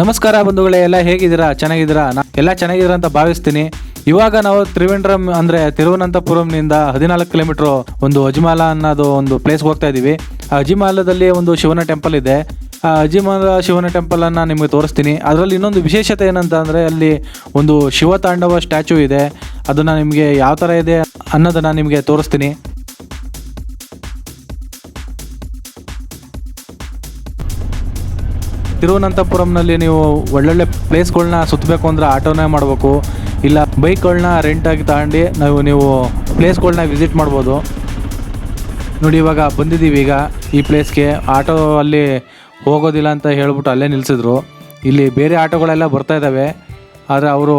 ನಮಸ್ಕಾರ ಬಂಧುಗಳೇ, ಎಲ್ಲ ಹೇಗಿದ್ದೀರಾ? ಚೆನ್ನಾಗಿದ್ದೀರಾ? ಎಲ್ಲ ಚೆನ್ನಾಗಿದ್ದೀರಾ ಅಂತ ಭಾವಿಸ್ತೀನಿ. ಇವಾಗ ನಾವು ತ್ರಿವೇಂದ್ರಂ ಅಂದ್ರೆ ತಿರುವನಂತಪುರಂನಿಂದ ಹದಿನಾಲ್ಕು ಕಿಲೋಮೀಟರ್ ಒಂದು ಅಜ್ಮಾಲ ಅನ್ನೋದು ಒಂದು ಪ್ಲೇಸ್ಗೆ ಹೋಗ್ತಾ ಇದೀವಿ. ಆ ಅಜಿಮಾಲದಲ್ಲಿ ಒಂದು ಶಿವನ ಟೆಂಪಲ್ ಇದೆ. ಆ ಅಜಿಮಾಲ ಶಿವನ ಟೆಂಪಲ್ ಅನ್ನ ನಿಮಗೆ ತೋರಿಸ್ತೀನಿ. ಅದರಲ್ಲಿ ಇನ್ನೊಂದು ವಿಶೇಷತೆ ಏನಂತ ಅಂದರೆ ಅಲ್ಲಿ ಒಂದು ಶಿವ ತಾಂಡವ ಸ್ಟ್ಯಾಚು ಇದೆ. ಅದನ್ನ ನಿಮಗೆ ಯಾವ ಥರ ಇದೆ ಅನ್ನೋದನ್ನ ನಿಮಗೆ ತೋರಿಸ್ತೀನಿ. ತಿರುವನಂತಪುರಂನಲ್ಲಿ ನೀವು ಒಳ್ಳೊಳ್ಳೆ ಪ್ಲೇಸ್ಗಳನ್ನ ಸುತ್ತಬೇಕು ಅಂದರೆ ಆಟೋನೇ ಮಾಡಬೇಕು. ಇಲ್ಲ ಬೈಕ್ಗಳನ್ನ ರೆಂಟಾಗಿ ತಗೊಂಡು ನಾವು ನೀವು ಪ್ಲೇಸ್ಗಳನ್ನ ವಿಸಿಟ್ ಮಾಡ್ಬೋದು. ನೋಡಿ, ಇವಾಗ ಬಂದಿದ್ದೀವಿ ಈಗ ಈ ಪ್ಲೇಸ್ಗೆ ಆಟೋ ಅಲ್ಲಿ ಹೋಗೋದಿಲ್ಲ ಅಂತ ಹೇಳ್ಬಿಟ್ಟು ಅಲ್ಲೇ ನಿಲ್ಲಿಸಿದ್ರು ಇಲ್ಲಿ ಬೇರೆ ಆಟೋಗಳೆಲ್ಲ ಬರ್ತಾ ಇದ್ದಾವೆ. ಆದರೆ ಅವರು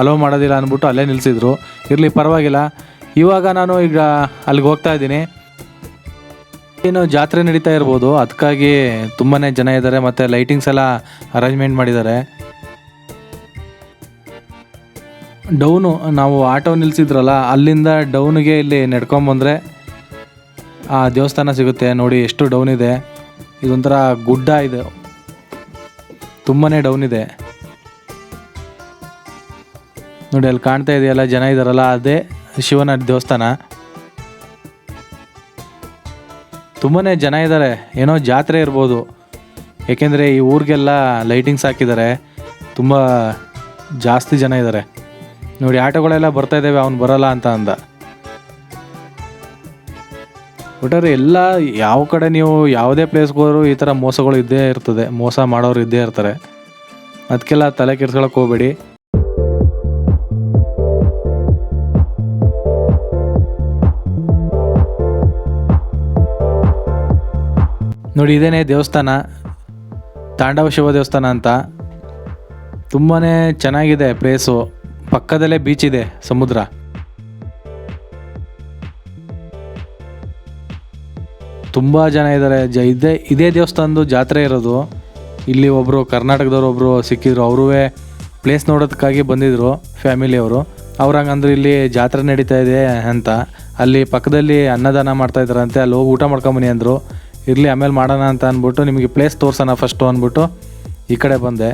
ಅಲೋ ಮಾಡೋದಿಲ್ಲ ಅಂದ್ಬಿಟ್ಟು ಅಲ್ಲೇ ನಿಲ್ಲಿಸಿದ್ರು ಇರಲಿ, ಪರವಾಗಿಲ್ಲ. ಇವಾಗ ನಾನು ಈಗ ಅಲ್ಲಿಗೆ ಹೋಗ್ತಾ ಇದ್ದೀನಿ. ಏನು ಜಾತ್ರೆ ನಡೀತಾ ಇರ್ಬೋದು. ಅದಕ್ಕಾಗಿ ತುಂಬಾ ಜನ ಇದ್ದಾರೆ ಮತ್ತು ಲೈಟಿಂಗ್ಸ್ ಎಲ್ಲ ಅರೇಂಜ್ಮೆಂಟ್ ಮಾಡಿದ್ದಾರೆ ಡೌನು, ನಾವು ಆಟೋ ನಿಲ್ಸಿದ್ರಲ್ಲ, ಅಲ್ಲಿಂದ ಡೌನ್ಗೆ ಇಲ್ಲಿ ನಡ್ಕೊಂಬಂದರೆ ಆ ದೇವಸ್ಥಾನ ಸಿಗುತ್ತೆ. ನೋಡಿ ಎಷ್ಟು ಡೌನ್ ಇದೆ. ಇದೊಂಥರ ಗುಡ್ಡ ಇದೆ. ತುಂಬಾ ಡೌನ್ ಇದೆ. ನೋಡಿ, ಅಲ್ಲಿ ಕಾಣ್ತಾ ಇದೆಯಲ್ಲ, ಜನ ಇದ್ದಾರಲ್ಲ ಅದೇ ಶಿವನ ದೇವಸ್ಥಾನ. ತುಂಬಾ ಜನ ಇದ್ದಾರೆ ಏನೋ ಜಾತ್ರೆ ಇರ್ಬೋದು. ಏಕೆಂದರೆ ಈ ಊರಿಗೆಲ್ಲ ಲೈಟಿಂಗ್ಸ್ ಹಾಕಿದ್ದಾರೆ ತುಂಬ ಜಾಸ್ತಿ ಜನ ಇದ್ದಾರೆ ನೋಡಿ, ಆಟೋಗಳೆಲ್ಲ ಬರ್ತಾ ಇದ್ದಾವೆ ಅವ್ನು ಬರಲ್ಲ ಅಂತ ಅಂದ. ಒಟ್ಟಾರೆ ಎಲ್ಲ ಯಾವ ಕಡೆ ನೀವು ಯಾವುದೇ ಪ್ಲೇಸ್ಗೆ ಹೋದ್ರು ಈ ಥರ ಮೋಸಗಳು ಇದ್ದೇ ಇರ್ತದೆ. ಮೋಸ ಮಾಡೋರು ಇದ್ದೇ ಇರ್ತಾರೆ. ಅದಕ್ಕೆಲ್ಲ ತಲೆ ಕೆಡ್ಸ್ಕೊಳಕ್ಕೆ ಹೋಗ್ಬೇಡಿ. ನೋಡಿ, ಇದೇನೆ ದೇವಸ್ಥಾನ? ತಾಂಡವ ಶಿವ ದೇವಸ್ಥಾನ ಅಂತ. ತುಂಬಾ ಚೆನ್ನಾಗಿದೆ ಪ್ಲೇಸು. ಪಕ್ಕದಲ್ಲೇ ಬೀಚ್ ಇದೆ, ಸಮುದ್ರ. ತುಂಬ ಜನ ಇದ್ದಾರೆ. ಜ, ಇದೇ ಇದೇ ದೇವಸ್ಥಾನದ್ದು ಜಾತ್ರೆ ಇರೋದು. ಇಲ್ಲಿ ಒಬ್ಬರು ಕರ್ನಾಟಕದವ್ರು ಒಬ್ಬರು ಸಿಕ್ಕಿದ್ರು. ಅವರೂ ಪ್ಲೇಸ್ ನೋಡೋದಕ್ಕಾಗಿ ಬಂದಿದ್ರು ಫ್ಯಾಮಿಲಿಯವರು ಅವ್ರು. ಹಂಗಂದ್ರೆ ಇಲ್ಲಿ ಜಾತ್ರೆ ನಡೀತಾ ಇದೆ ಅಂತ. ಅಲ್ಲಿ ಪಕ್ಕದಲ್ಲಿ ಅನ್ನದಾನ ಮಾಡ್ತಾ ಇದ್ದಾರಂತೆ. ಅಲ್ಲಿ ಹೋಗಿ ಊಟ ಮಾಡ್ಕೊಂಬನಿ ಅಂದರು. ಇರಲಿ, ಆಮೇಲೆ ಮಾಡೋಣ ಅಂತ ಅಂದ್ಬಿಟ್ಟು ನಿಮಗೆ ಪ್ಲೇಸ್ ತೋರಿಸೋಣ ಫಸ್ಟು ಅಂದ್ಬಿಟ್ಟು ಈ ಕಡೆ ಬಂದೆ.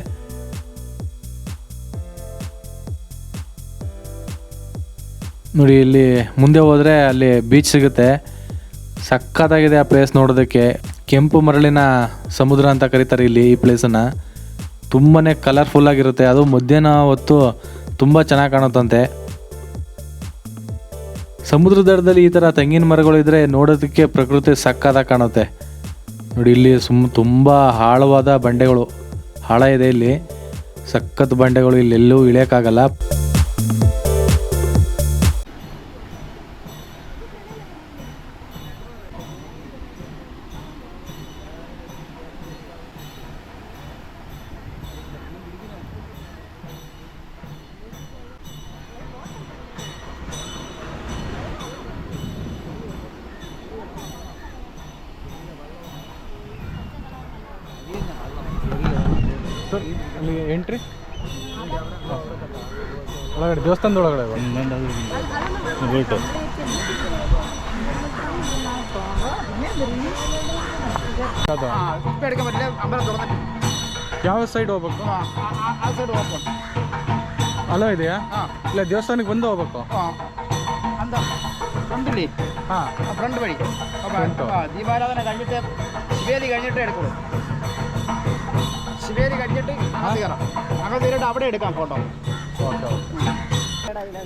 ನೋಡಿ, ಇಲ್ಲಿ ಮುಂದೆ ಹೋದರೆ ಅಲ್ಲಿ ಬೀಚ್ ಸಿಗುತ್ತೆ. ಸಖತ್ತಾಗಿದೆ ಆ ಪ್ಲೇಸ್ ನೋಡೋದಕ್ಕೆ. ಕೆಂಪು ಮರಳಿನ ಸಮುದ್ರ ಅಂತ ಕರೀತಾರೆ ಇಲ್ಲಿ ಈ ಪ್ಲೇಸನ್ನು ತುಂಬಾ ಕಲರ್ಫುಲ್ ಆಗಿರುತ್ತೆ. ಅದು ಮಧ್ಯಾಹ್ನ ಹೊತ್ತು ತುಂಬ ಚೆನ್ನಾಗಿ ಕಾಣುತ್ತಂತೆ. ಸಮುದ್ರ ದಡದಲ್ಲಿ ಈ ಥರ ತೆಂಗಿನ ಮರಗಳು ಇದ್ದರೆ ನೋಡೋದಕ್ಕೆ ಪ್ರಕೃತಿ ಸಕ್ಕತ್ತಾಗಿ ಕಾಣುತ್ತೆ. ನೋಡಿ, ಇಲ್ಲಿ ಸುಮ್ ತುಂಬ ಆಳವಾದ ಬಂಡೆಗಳು. ಆಳ ಇದೆ ಇಲ್ಲಿ. ಸಖತ್ ಬಂಡೆಗಳು ಇಲ್ಲಿ ಎಲ್ಲೂ ಸರ್ ಅಲ್ಲಿ ಎಂಟ್ರಿ ಒಳಗಡೆ ದೇವಸ್ಥಾನದ ಒಳಗಡೆ ಯಾವ ಸೈಡ್ ಹೋಗ್ಬೇಕು? ಅಲೋ ಇದೆಯಾ? ಇಲ್ಲ ದೇವಸ್ಥಾನಕ್ಕೆ ಬಂದು ಹೋಗ್ಬೇಕು? ಫ್ರಂಟ್ ಬಳಿ. ದೀಪಾರಾಧನೆ കഴിഞ്ഞിട്ട് ശിവേലി കഴിഞ്ഞിട്ട് എടുക്കുള്ളൂ ശിവേലി കഴിഞ്ഞിട്ട് അകത്ത് കയറാം അകത്ത് കയറിയിട്ട് അവിടെ എടുക്കാം ഫോട്ടോ ಓಕೆ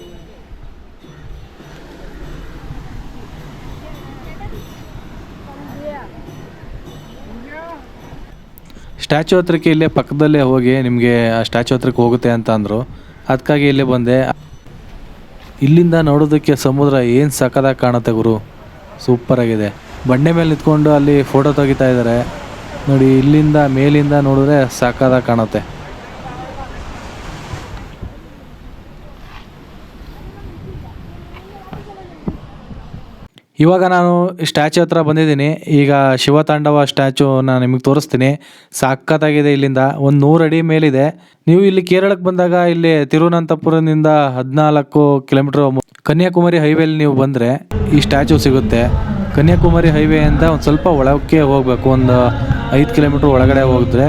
ಸ್ಟ್ಯಾಚು ಹತ್ರಕ್ಕೆ ಇಲ್ಲೇ ಪಕ್ಕದಲ್ಲೇ ಹೋಗಿ ನಿಮಗೆ ಆ ಸ್ಟ್ಯಾಚು ಹತ್ರಕ್ಕೆ ಹೋಗುತ್ತೆ ಅಂತ ಅಂದರು ಅದಕ್ಕಾಗಿ ಇಲ್ಲೇ ಬಂದೆ ಇಲ್ಲಿಂದ ನೋಡೋದಕ್ಕೆ ಸಮುದ್ರ ಏನು ಸಕ್ಕದಾಗಿ ಕಾಣುತ್ತೆ ಗುರು ಸೂಪರಾಗಿದೆ ಬಂಡೆ ಮೇಲೆ ನಿಂತ್ಕೊಂಡು ಅಲ್ಲಿ ಫೋಟೋ ತೆಗಿತಾ ಇದ್ದಾರೆ ನೋಡಿ, ಇಲ್ಲಿಂದ ಮೇಲಿಂದ ನೋಡಿದ್ರೆ ಸಕ್ಕತ್ತಾಗಿ ಕಾಣುತ್ತೆ. ಇವಾಗ ನಾನು ಸ್ಟ್ಯಾಚು ಹತ್ರ ಬಂದಿದ್ದೀನಿ. ಈಗ ಶಿವತಾಂಡವ ನಾನು ನಿಮಗೆ ತೋರಿಸ್ತೀನಿ. ಸಾಕತ್ತಾಗಿದೆ ಇಲ್ಲಿಂದ. ಒಂದು ನೂರು ಅಡಿ ಮೇಲಿದೆ. ನೀವು ಇಲ್ಲಿ ಕೇರಳಕ್ಕೆ ಬಂದಾಗ ಇಲ್ಲಿ ತಿರುವನಂತಪುರದಿಂದ ಹದಿನಾಲ್ಕು ಕಿಲೋಮೀಟರ್ ಕನ್ಯಾಕುಮಾರಿ ಹೈವೇಲಿ ನೀವು ಬಂದರೆ ಈ ಸ್ಟ್ಯಾಚು ಸಿಗುತ್ತೆ. ಕನ್ಯಾಕುಮಾರಿ ಹೈವೇಯಿಂದ ಒಂದು ಸ್ವಲ್ಪ ಒಳಕ್ಕೆ ಹೋಗಬೇಕು. ಒಂದು ಐದು ಕಿಲೋಮೀಟ್ರ್ ಒಳಗಡೆ ಹೋಗಿದ್ರೆ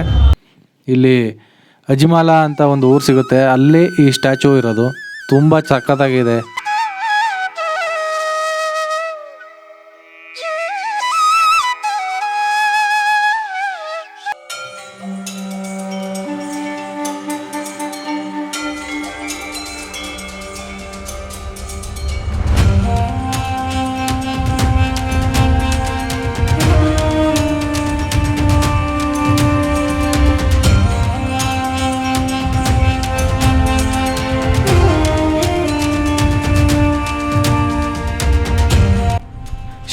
ಇಲ್ಲಿ ಅಜಿಮಾಲ ಅಂತ ಒಂದು ಊರು ಸಿಗುತ್ತೆ. ಅಲ್ಲಿ ಈ ಸ್ಟ್ಯಾಚು ಇರೋದು. ತುಂಬ ಸಖತ್ತಾಗಿದೆ.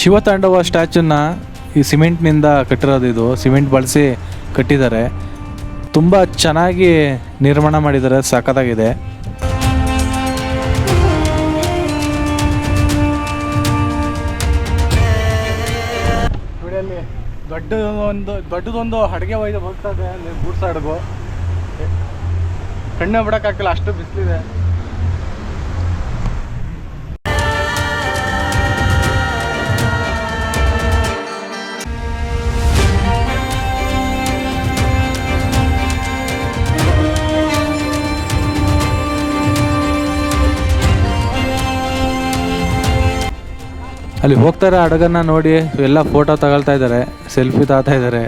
ಶಿವತಾಂಡವ ಸ್ಟ್ಯಾಚುನ ಈ ಸಿಮೆಂಟ್ನಿಂದ ಕಟ್ಟಿರೋದು ಇದು. ಸಿಮೆಂಟ್ ಬಳಸಿ ಕಟ್ಟಿದ್ದಾರೆ. ತುಂಬ ಚೆನ್ನಾಗಿ ನಿರ್ಮಾಣ ಮಾಡಿದ್ದಾರೆ. ಸಖತ್ತಾಗಿದೆ. ಒಂದು, ದೊಡ್ಡದೊಂದು ಅಡುಗೆ ಒಯ್ದು ಹೋಗ್ತದೆ ಗೂಡ್ಸ್ ಹಡಗು ಕಣ್ಣು ಬಿಡೋಕ್ಕಾಗಲ್ಲ, ಅಷ್ಟು ಬಿಸಿಲಿದೆ. ಅಲ್ಲಿ ಹೋಗ್ತಾರೆ ಹಡಗನ್ನ ನೋಡಿ, ಎಲ್ಲ ಫೋಟೋ ತಗೊಳ್ತಾ ಇದ್ದಾರೆ ಸೆಲ್ಫಿ ತಾತಾ ಇದ್ದಾರೆ.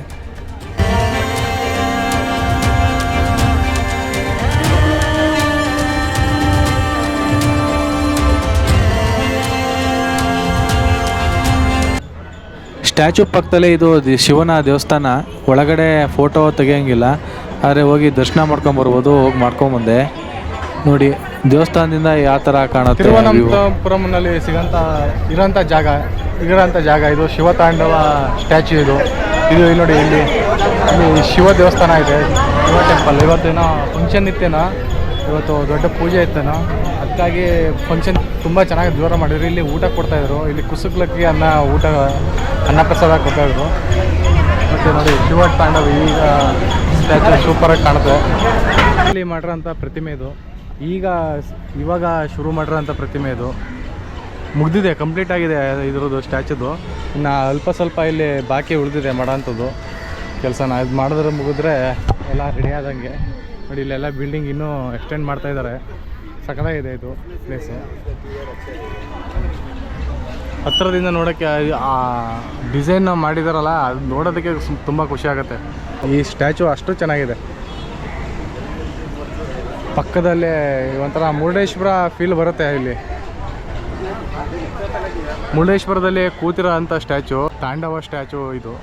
ಸ್ಟ್ಯಾಚು ಪಕ್ಕದಲ್ಲೇ ಇದು ಶಿವನ ದೇವಸ್ಥಾನ, ಒಳಗಡೆ ಫೋಟೋ ತೆಗೆಯಂಗಿಲ್ಲ. ಆದರೆ ಹೋಗಿ ದರ್ಶನ ಮಾಡ್ಕೊಂಬರ್ಬೋದು, ಹೋಗಿ ಮಾಡ್ಕೊಂಬಂದೆ. ನೋಡಿ, ದೇವಸ್ಥಾನದಿಂದ ಯಾವ ಥರ ಕಾಣುತ್ತೆ. ತಿರುವನಂತಪುರಂನಲ್ಲಿ ಸಿಗಂತ ಇರೋಂಥ ಜಾಗ ಇರೋಂಥ ಜಾಗ ಇದು ಶಿವತಾಂಡವ ಸ್ಟ್ಯಾಚು ಇದು. ಇದು ಇಲ್ಲಿ ನೋಡಿ ಇಲ್ಲಿ ಇಲ್ಲಿ ಶಿವ ದೇವಸ್ಥಾನ ಇದೆ, ಶಿವ ಟೆಂಪಲ್ ಇವತ್ತೇನೋ ಫಂಕ್ಷನ್ ಇತ್ತೇನೋ? ಇವತ್ತು ದೊಡ್ಡ ಪೂಜೆ ಇತ್ತೇನೋ? ಅದಕ್ಕಾಗಿ ಫಂಕ್ಷನ್ ತುಂಬ ಚೆನ್ನಾಗಿ ಜೋರ ಮಾಡಿದ್ರು. ಇಲ್ಲಿ ಊಟ ಕೊಡ್ತಾಯಿದ್ರು ಇಲ್ಲಿ ಕುಸುಕ್ಲಕ್ಕಿ ಅನ್ನ, ಊಟ, ಅನ್ನ ಪ್ರಸಾದ ಕೊಡ್ತಾಯಿದ್ರು ಮತ್ತು ನೋಡಿ, ಶಿವ ತಾಂಡವ ಈಗ ಸ್ಟ್ಯಾಚು ಸೂಪರಾಗಿ ಕಾಣುತ್ತೆ. ಇಲ್ಲಿ ಮಾಡಿರೋಂಥ ಪ್ರತಿಮೆ ಇದು. ಈಗ ಇವಾಗ ಶುರು ಮಾಡಿರೋಂಥ ಪ್ರತಿಮೆ ಇದು. ಮುಗಿದಿದೆ ಕಂಪ್ಲೀಟ್ ಆಗಿದೆ ಇದ್ರದ್ದು ಸ್ಟ್ಯಾಚ್ಯೂದು ಇನ್ನು ಅಲ್ಪ ಸ್ವಲ್ಪ ಇಲ್ಲಿ ಬಾಕಿ ಉಳಿದಿದೆ ಮಾಡೋಂಥದ್ದು. ಕೆಲಸನ ಇದು ಮಾಡಿದ್ರೆ ಮುಗಿದ್ರೆ ಎಲ್ಲ ರೆಡಿ ಆದಂಗೆ. ನೋಡಿ, ಇಲ್ಲೆಲ್ಲ ಬಿಲ್ಡಿಂಗ್ ಇನ್ನೂ ಎಕ್ಸ್ಟೆಂಡ್ ಮಾಡ್ತಾ ಇದ್ದಾರೆ ಸಕಲಾಗಿದೆ ಇದು ಪ್ಲೇಸು ಹತ್ತಿರದಿಂದ ನೋಡೋಕ್ಕೆ, ಆ ಡಿಸೈನ್ ಮಾಡಿದಾರಲ್ಲ, ಅದು ನೋಡೋದಕ್ಕೆ ತುಂಬ ಖುಷಿ ಆಗುತ್ತೆ. ಈ ಸ್ಟ್ಯಾಚು ಅಷ್ಟು ಚೆನ್ನಾಗಿದೆ. ಪಕ್ಕದಲ್ಲೇ ಒಂಥರ ಮುರುಡೇಶ್ವರ ಫೀಲ್ ಬರುತ್ತೆ ಇಲ್ಲಿ. ಮುರುಡೇಶ್ವರದಲ್ಲಿ ಕೂತಿರೋ ಅಂಥ ಸ್ಟ್ಯಾಚು ತಾಂಡವ ಸ್ಟ್ಯಾಚು ಇದು.